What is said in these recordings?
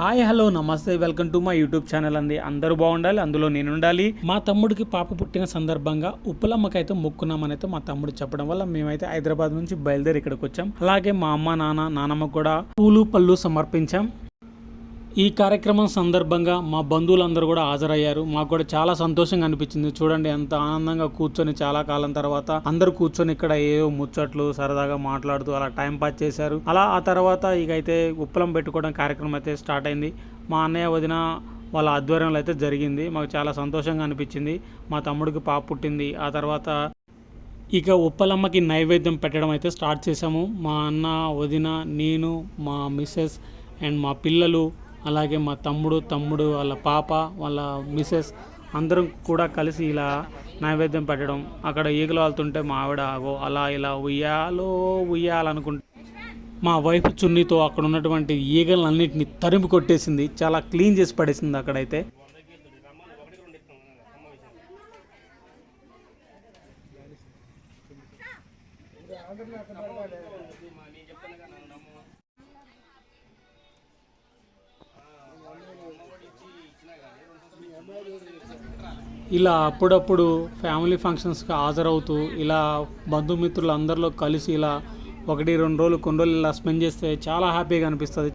Hi hello నమస్తే welcome to my YouTube channel అండి. అందరూ బాగుండాలి అందులో నేను ఉండాలి మా తమ్ముడికి పాప పుట్టిన సందర్భంగా ఉప్పలమ్మకైతే మొక్కున్నామని అయితే మా తమ్ముడు చెప్పడం వల్ల మేమైతే హైదరాబాద్ నుంచి బయలుదేరి ఇక్కడికి వచ్చాం. అలాగే మా అమ్మ నాన్న నానమ్మ కూడా పూలు పళ్ళు సమర్పించాం. ఈ కార్యక్రమం సందర్భంగా మా బంధువులందరూ కూడా హాజరయ్యారు. మాకు కూడా చాలా సంతోషంగా అనిపించింది. చూడండి ఎంత ఆనందంగా కూర్చొని చాలా కాలం తర్వాత అందరూ కూర్చొని ఇక్కడ ఏవో ముచ్చట్లు సరదాగా మాట్లాడుతూ అలా టైం పాస్ చేశారు. అలా ఆ తర్వాత ఇక అయితే ఉప్పలం పెట్టుకోవడం కార్యక్రమం అయితే స్టార్ట్ అయింది. మా అన్నయ్య వదిన వాళ్ళ ఆధ్వర్యంలో అయితే జరిగింది. మాకు చాలా సంతోషంగా అనిపించింది. మా తమ్ముడికి పాప పుట్టింది. ఆ తర్వాత ఇక ఉప్పలమ్మకి నైవేద్యం పెట్టడం అయితే స్టార్ట్ చేసాము మా అన్న వదిన నేను మా మిస్సెస్ అండ్ మా పిల్లలు అలాగే మా తమ్ముడు తమ్ముడు వాళ్ళ పాప వాళ్ళ మిస్సెస్ అందరం కూడా కలిసి ఇలా నైవేద్యం పెట్టడం. అక్కడ ఈగలు వాళ్తుంటే మా ఆవిడ ఆగో అలా ఇలా ఉయ్యాలో ఉయ్యాలనుకుంటే మా వైఫ్ చున్నీతో అక్కడ ఉన్నటువంటి ఈగలన్నింటిని తరిమి కొట్టేసింది. చాలా క్లీన్ చేసి పడేసింది అక్కడైతే. ఇలా అప్పుడప్పుడు ఫ్యామిలీ ఫంక్షన్స్కి హాజరవుతూ ఇలా బంధుమిత్రులు అందరిలో కలిసి ఇలా ఒకటి రెండు రోజులు కొన్ని రోజులు ఇలా స్పెండ్ చేస్తే చాలా హ్యాపీగా అనిపిస్తుంది.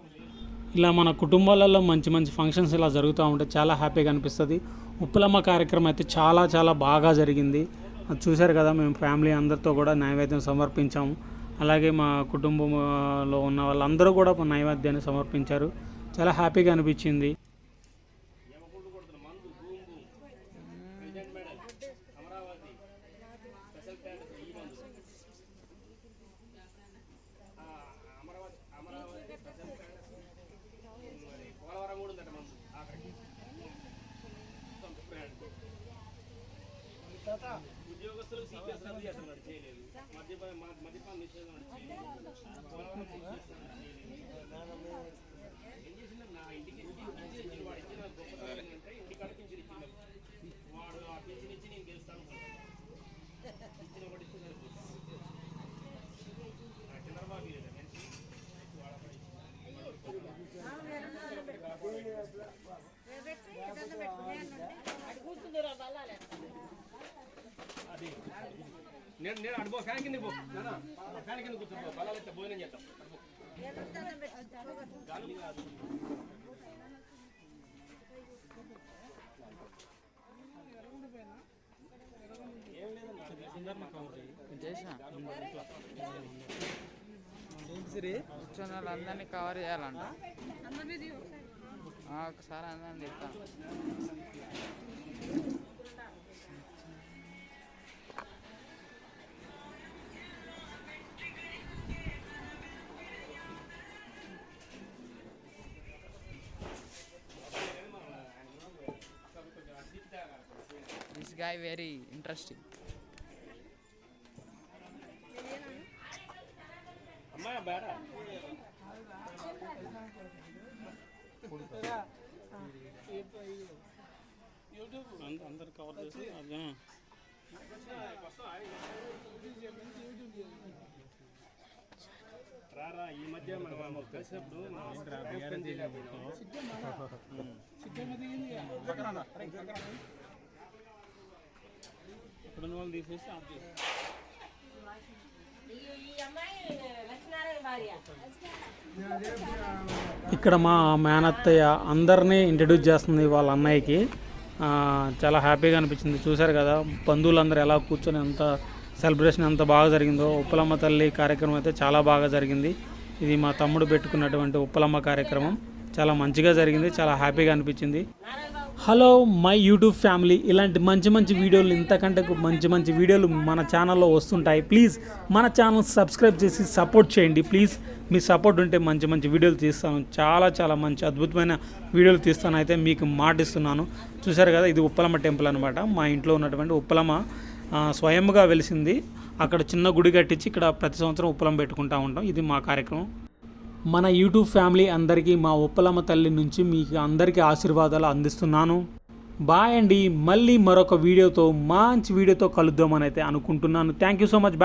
ఇలా మన కుటుంబాలలో మంచి మంచి ఫంక్షన్స్ ఇలా జరుగుతూ ఉంటే చాలా హ్యాపీగా అనిపిస్తుంది. ఉప్పులమ్మ కార్యక్రమం అయితే చాలా చాలా బాగా జరిగింది. అది చూశారు కదా మేము ఫ్యామిలీ అందరితో కూడా నైవేద్యం సమర్పించాము. అలాగే మా కుటుంబంలో ఉన్న వాళ్ళందరూ కూడా నైవేద్యాన్ని సమర్పించారు. చాలా హ్యాపీగా అనిపించింది. అమరావతి అమరావతి స్పెషల్ మరి పోలవరం కూడా ఉందట మనం ఆఖరికి ఉద్యోగస్తులకు సీపీఎస్ రద్దు చేస్తున్నాడు చేయలేదు మద్యపాన మద్యపాన నిషేధం చేయలేదు పోలవరం నేను నేను అడుగు ఫ్యాన్ కింద పో. ఫ్యాన్ కింద అయితే భోజనం చేద్దాం. అడుగు. కూర్చొని వాళ్ళందరినీ కవర్ చేయాలంట. ఆ, ఒకసారి అందరిని చెప్తాను దిస్ గాయ్ వెరీ ఇంట్రెస్టింగ్ అందరు కవర్ చేసి రారా ఈ మధ్య మనం కలిసినప్పుడు మనం ఇప్పుడు వాళ్ళు తీసేసి ఆఫ్ ఇక్కడ మా మేనత్తయ్య అందరినీ ఇంట్రడ్యూస్ చేస్తుంది వాళ్ళ అన్నయ్యకి. చాలా హ్యాపీగా అనిపించింది. చూశారు కదా బంధువులందరూ ఎలా కూర్చొని ఎంత సెలబ్రేషన్ ఎంత బాగా జరిగిందో. ఉప్పలమ్మ తల్లి కార్యక్రమం అయితే చాలా బాగా జరిగింది. ఇది మా తమ్ముడు పెట్టుకున్నటువంటి ఉప్పలమ్మ కార్యక్రమం. చాలా మంచిగా జరిగింది చాలా హ్యాపీగా అనిపించింది. Hello my YouTube family. ఇలాంటి మంచి మంచి వీడియోలు ఇంతకంటే మంచి మంచి వీడియోలు మన ఛానల్లో వస్తుంటాయి. ప్లీజ్ మన ఛానల్ సబ్స్క్రైబ్ చేసి సపోర్ట్ చేయండి. ప్లీజ్ మీ సపోర్ట్ ఉంటే మంచి మంచి వీడియోలు తీస్తాను. చాలా చాలా మంచి అద్భుతమైన వీడియోలు తీస్తాను. అయితే మీకు మాటిస్తున్నాను. చూశారు కదా ఇది ఉప్పలమ్మ టెంపుల్ అనమాట మా ఇంట్లో ఉన్నటువంటి ఉప్పలమ్మ స్వయంగా వెలిసింది. అక్కడ చిన్న గుడి కట్టించి ఇక్కడ ప్రతి సంవత్సరం ఉప్పలం పెట్టుకుంటూ ఉంటాం. ఇది మా కార్యక్రమం. మన యూట్యూబ్ ఫ్యామిలీ అందరికీ మా ఉప్పలమ్మ తల్లి నుంచి మీకు అందరికీ ఆశీర్వాదాలు అందిస్తున్నాను. బాయ్ అండి. మళ్ళీ మరొక వీడియోతో మంచి వీడియోతో కలుద్దామని అయితే అనుకుంటున్నాను. Thank you so much